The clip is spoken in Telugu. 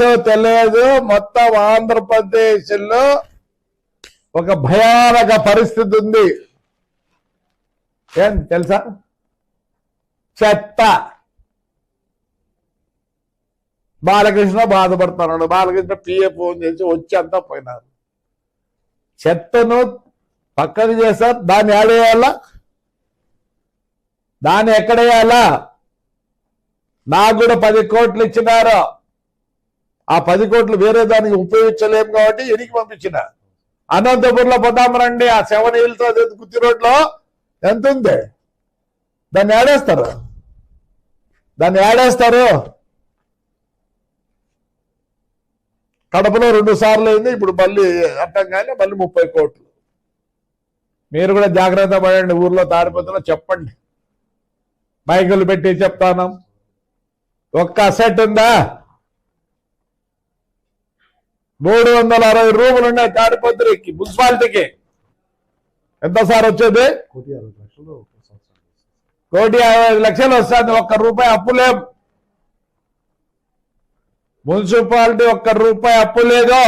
తెలియదు మొత్తం ఆంధ్రప్రదేశ్లో ఒక భయానక పరిస్థితి ఉంది. ఏం తెలుసా? చెత్త. బాలకృష్ణ బాధపడుతున్నాడు. బాలకృష్ణ పిఏ ఫోన్ చేసి వచ్చి అంతా పోయినారు. చెత్తను పక్కన చేస్తారు దాన్ని ఆడేయాలా? దాన్ని ఎక్కడేయాలా? నాకు కూడా పది కోట్లు ఇచ్చినారు. ఆ పది కోట్లు వేరే దానికి ఉపయోగించలేము కాబట్టి ఎనికి పంపించిన. అనంతపురంలో పోదాం రండి ఆ సెవెన్ హిల్స్ గుత్తి రోడ్లో. ఎంత ఉంది? దాన్ని ఆడేస్తారు దాన్ని ఆడేస్తారు కడపలో రెండు సార్లు అయింది ఇప్పుడు మళ్ళీ అట్టంగానే మళ్ళీ ముప్పై కోట్లు. మీరు కూడా జాగ్రత్త పడండి ఊర్లో తాడిపోతున్నా చెప్పండి. మైకులు పెట్టి చెప్తాను. ఒక్క అసెట్ ఉందా? మూడు వందల అరవై రూములు ఉన్నాయి తాడిపత్రికి మున్సిపాలిటీకి. ఎంత సార్ వచ్చేది? కోటి అరవై లక్షలు వస్తుంది ఒక్క రూపాయి అప్పు లేం. మున్సిపాలిటీ ఒక్క రూపాయి అప్పు లేదు.